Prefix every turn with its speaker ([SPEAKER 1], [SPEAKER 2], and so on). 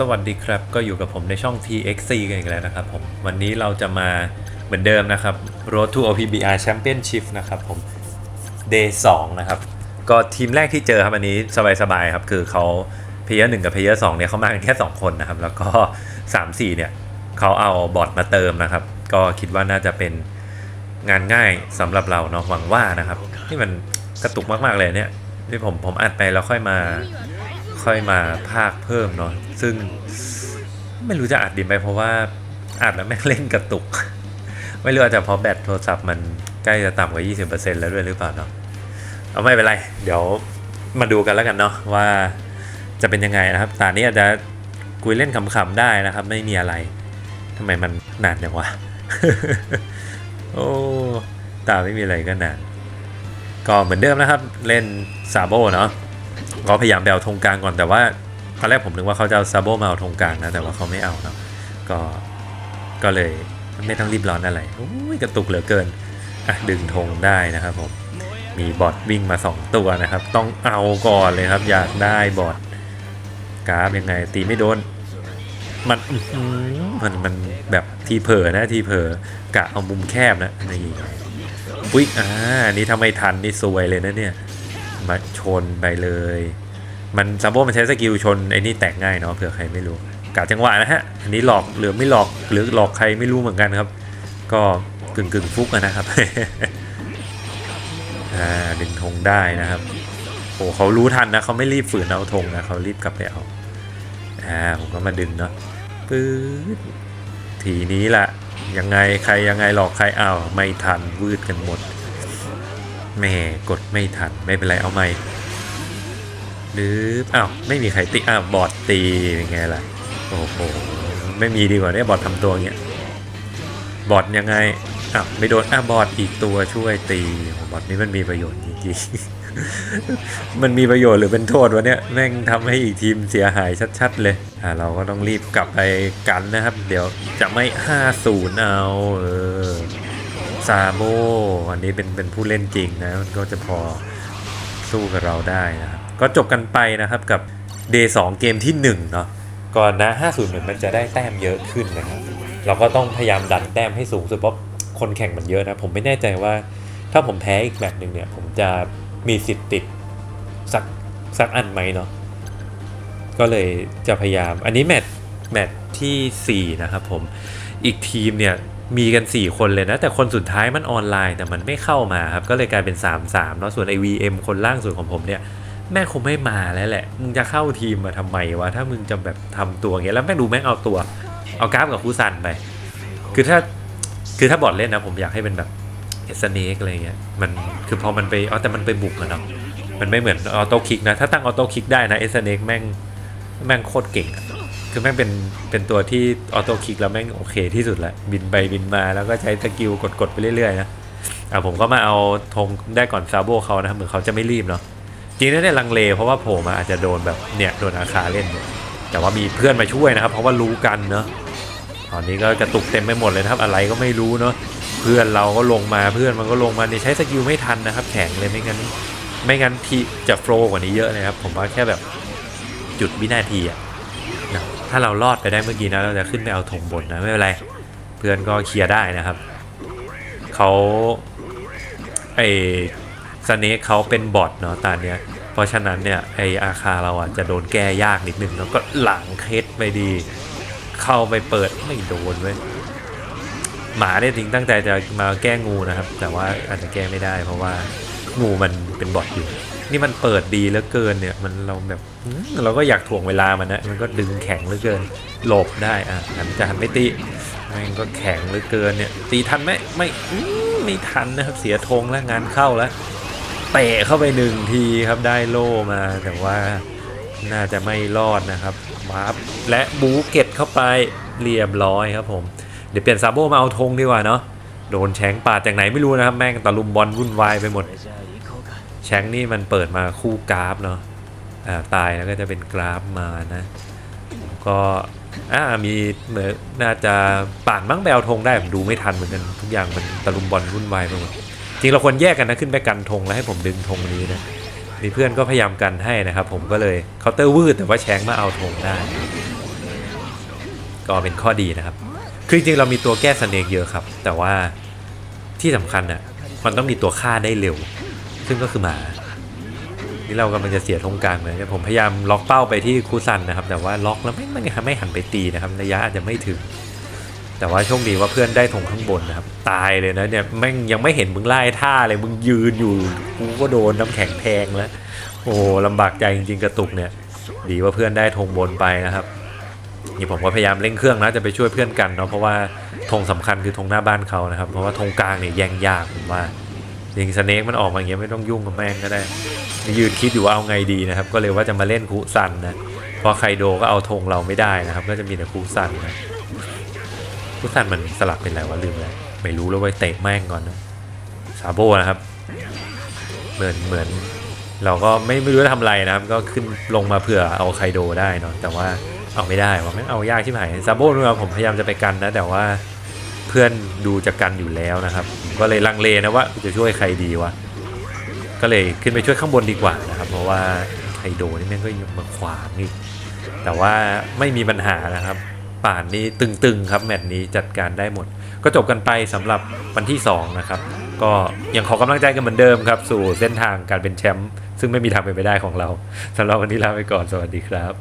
[SPEAKER 1] สวัสดีครับก็อยู่กับผมในช่อง TXC กันอีกแล้วนะครับผมวันนี้เราจะมาเหมือนเดิมนะครับ Road to OPBR Championship นะครับผม Day 2นะครับ ก็ทีมแรกที่เจอครับอันนี้สบายๆครับ คือเขาเพย์หนึ่งกับเพย์สองเนี่ยเขามากันแค่ 2 คนนะครับ แล้วก็ 3 4 เนี่ยเขาเอาบอทมาเติมนะครับ ก็คิดว่าน่าจะเป็นงานง่ายสำหรับเราเนาะหวังว่านะครับที่มันกระตุกมากๆเลยเนี่ยที่ผมผมอัดไปแล้วค่อยมา ค่อยมาภาคเพิ่มเนาะซึ่งไม่รู้จะอัดดีไหมเพราะว่าอัดแล้วแม่งเล่นกระตุก ไม่รู้อาจจะเพราะแบตโทรศัพท์มันใกล้จะต่ำกว่า 20%แล้วด้วยหรือเปล่าเนาะเอาไม่เป็นไร เดี๋ยวมาดูกันแล้วกันเนาะว่าจะเป็นยังไงนะครับตอนนี้อาจจะคุยเล่นขำๆได้นะครับ ไม่มีอะไรทำไมมันนานจังวะโอ้ตาไม่มีอะไรก็นาน ก็เหมือนเดิมนะครับ เล่นซาโบเนาะ ก็พยายามไปเอาธงกลางก่อนแต่ว่าตอนแรกผมนึกว่าเขาจะเอาซาโบมาเอาธงกลางนะแต่ว่าเขาไม่เอาเนาะก็ก็เลยไม่ต้องรีบร้อนอะไรอ้ยกระตุกเหลือเกินอะดึงธงได้นะครับผมมีบอทวิ่งมา 2 ตัวนะครับ ต้องเอาก่อนเลยครับ อยากได้บอทกราฟยังไงตีไม่โดนมันมันมันแบบทีเผลอนะทีเผลอกะเอามุมแคบนะนี่อุ้ยอ่านนี้ทำไมทันนี่ซวยเลยนะเนี่ย มาชนไปเลย มันซัมโบมันใช้สกิลชนไอ้นี่แตกง่ายเนาะเผื่อใครไม่รู้กาจังหวะนะฮะ อันนี้หลอกหรือไม่หลอกหรือหลอกใครไม่รู้เหมือนกันครับ ก็กึ่งกึ่งฟุกนะครับอ่าดึงธงได้นะครับโอ้เขารู้ทันนะเขาไม่รีบฝืนเอาธงนะเขารีบกลับไปเอาอ่าผมก็มาดึงเนาะปื๊ดทีนี้ละยังไงใครยังไงหลอกใครอ้าวไม่ทันวืดกันหมด แม่กดไม่ทันไม่เป็นไรเอาใหม่หรืออ้าวไม่มีใครตีอ้าวบอดตีเป็นไงล่ะโอ้โหไม่มีดีกว่าเนี่ยบอดทำตัวเงี้ยบอดยังไงอ้าวไม่โดนอ้าวบอดอีกตัวช่วยตีโอ้บอดนี้มันมีประโยชน์จริงๆมันมีประโยชน์หรือเป็นโทษวะเนี่ยแม่งทำให้อีกทีมเสียหายชัดๆเลยอ่าเราก็ต้องรีบกลับไปกันนะครับ เดี๋ยวจะไม่ 5-0 เอาเออ ซาโบอันนี้เป็นเป็นผู้เล่นจริงนะมันก็จะพอสู้กับเราได้นะครับ ก็จบกันไปนะครับกับ Day 2เกมที่1เนาะก่อนนะ50เหมือนมันจะได้แต้มเยอะขึ้นนะครับเราก็ต้องพยายามดันแต้มให้สูงสุดเพราะคนแข่งมันเยอะนะผมไม่แน่ใจว่า ถ้าผมแพ้อีกแมตช์หนึ่งเนี่ยผมจะมีสิทธิ์ติดสักสักอันไหมเนาะก็เลยจะพยายามอันนี้แมตช์แมตช์ทีสี่4 นะครับผมอีกทีมเนี่ย มีกัน 4 คนเลยนะ แต่คนสุดท้ายมันออนไลน์ แต่มันไม่เข้ามาครับ ก็เลยกลายเป็น 3-3เนาะส่วนไอ VM คนล่างสุดของผมเนี่ย แม่คงไม่มาแล้วแหละ มึงจะเข้าทีมมาทำไมวะ ถ้ามึงจะแบบทำตัวเงี้ยแล้วแม่งดูแม่งเอาตัว เอากราฟกับคูซันไป คือถ้าคือถ้าบอดเล่นนะ ผมอยากให้เป็นแบบเอสเนกอะไรเงี้ยมันคือพอมันไปเอแต่มันไปบุกอะเนาะมันไม่เหมือนออโต้คิกนะ ถ้าตั้งออโต้คิกได้นะเอสเนกแม่งแม่งโคตรเก่งอะ คือแม่งเป็นเป็นตัวที่ออโต้คลิกแล้วแม่งโอเคที่สุดละบินไปบินมาแล้วก็ใช้สกิลกดๆไปเรื่อยๆนะอะผมก็มาเอาธงได้ก่อนซาโบเขานะเหมือนเขาจะไม่รีบเนาะจริงๆแล้วเนี่ยลังเลเพราะว่าโผล่มาอาจจะโดนแบบเนี่ยโดนอาคาเล่นเนี่ยแต่ว่ามีเพื่อนมาช่วยนะครับ เพราะว่ารู้กันเนาะตอนนี้ก็กระตุกเต็มไปหมดเลยนะครับ อะไรก็ไม่รู้เนาะเพื่อนเราก็ลงมาเพื่อนมันก็ลงมาเนี่ยใช้สกิลไม่ทันนะครับ แข็งเลยไม่งั้น ไม่งั้นทีจะโฟล์กว่านี้เยอะเลยครับผมว่าแค่แบบจุดวินาทีอะนะถ้าเรารอดไปได้เมื่อกี้นะเราจะขึ้นไปเอาธงบนนะไม่เป็นไร เพื่อนก็เคลียร์ได้นะครับเขาไอสเนคเขาเป็นบอทเนาะตอนเนี้ย เพราะฉะนั้นเนี่ยไออาคาเราอะจะโดนแก้ยากนิดนึงแล้วก็หลังเคสไปดี เข้าไปเปิดไม่โดนเว้ยหมาเนี่ยจริงตั้งใจจะมาแก้งูนะครับ แต่ว่าอาจจะแก้ไม่ได้เพราะว่า งูมันเป็นบอทอยู่ นี่มันเปิดดีเหลือเกินเนี่ย มันเราแบบเราก็อยากถ่วงเวลามันนะมันก็ดึงแข็งเหลือเกิน หลบได้อะหันจะหันไม่ตีมันก็แข็งเหลือเกินเนี่ย ตีทันไหมไม่ไม่ทันนะครับเสียธงแล้วงานเข้าแล้วเตะเข้าไปหนึ่งทีครับได้โล่มาแต่ว่าน่าจะไม่รอดนะครับวาร์ปและบูเก็ตเข้าไปเรียบร้อยครับผม เดี๋ยวเปลี่ยนซาโบมาเอาธงดีกว่าเนาะโดนแฉงปาดจากไหนไม่รู้นะครับ แม่งตะลุมบอลวุ่นวายไปหมด แชงนี่มันเปิดมาคู่กราฟเนาะอ่าตายแล้วก็จะเป็นกราฟมานะ ก็อ่ามีเหมือนน่าจะป่านมั้งแบลธงได้ผมดูไม่ทันเหมือนกันทุกอย่างมันตะลุมบอลวุ่นวายไปหมดจริงเราควรแยกกันนะขึ้นไปกันธงแล้วให้ผมดึงธงนี้นะมีเพื่อนก็พยายามกันให้นะครับ ผมก็เลยเคาน์เตอร์วืดแต่ว่าแชงมาเอาธงได้ ก็เป็นข้อดีนะครับ คือจริงเรามีตัวแก้สเนกเยอะครับ แต่ว่าที่สำคัญอะมันต้องมีตัวฆ่าได้เร็ว ซึ่งก็คือหมา นี่เรากำลังจะเสียธงกลางเลยผมพยายามล็อกเป้าไปที่คูซันนะครับ แต่ว่าล็อกแล้วไม่ไม่ไม่หันไปตีนะครับระยะอาจจะไม่ถึง แต่ว่าโชคดีว่าเพื่อนได้ธงข้างบนนะครับ ตายเลยนะเนี่ยแม่งยังไม่เห็นมึงไล่ท่าเลยมึงยืนอยู่กูก็โดนน้ำแข็งแทงแล้ว โอ้ลำบากใจจริงๆกระตุกเนี่ย ดีว่าเพื่อนได้ธงบนไปนะครับนี่ผมก็พยายามเร่งเครื่องนะจะไปช่วยเพื่อนกันเนาะเพราะว่าธงสำคัญคือธงหน้าบ้านเขานะครับ เพราะว่าธงกลางเนี่ยแย่งยากผมว่า ยิงสเนกมันออกมาอย่างเงี้ยไม่ต้องยุ่งกับแม่งก็ได้ยืนคิดอยู่ว่าเอาไงดีนะครับ ก็เลยว่าจะมาเล่นคุซันนะเพราะไคโดก็เอาธงเราไม่ได้นะครับ ก็จะมีแต่คุซันนะคุซันมันสลับเป็นอะไรวะลืมแล้วไม่รู้แล้วไว้เตะแม่งก่อนนะซาโบนะครับ เหมือนเหมือนเราก็ไม่ไม่รู้จะทำอะไรนะครับ ก็ขึ้นลงมาเผื่อเอาไคโดได้เนาะแต่ว่าเอาไม่ได้ว่าไม่เอายากที่ไหนซาโบนู่นนะผมพยายามจะไปกันนะแต่ว่า เพื่อนดูจะกันอยู่แล้วนะครับ ก็เลยลังเลนะว่าจะช่วยใครดีวะก็เลยขึ้นไปช่วยข้างบนดีกว่านะครับ เพราะว่าไคโดนี่แม่งก็ยังมาขวางอีกแต่ว่าไม่มีปัญหานะครับป่านนี้ตึงๆครับแมตช์นี้จัดการได้หมด ก็จบกันไปสำหรับวันที่ 2 นะครับ ก็ยังขอกำลังใจกันเหมือนเดิมครับ สู่เส้นทางการเป็นแชมป์ซึ่งไม่มีทางเป็นไปได้ของเราสำหรับวันนี้ลาไปก่อนสวัสดีครับ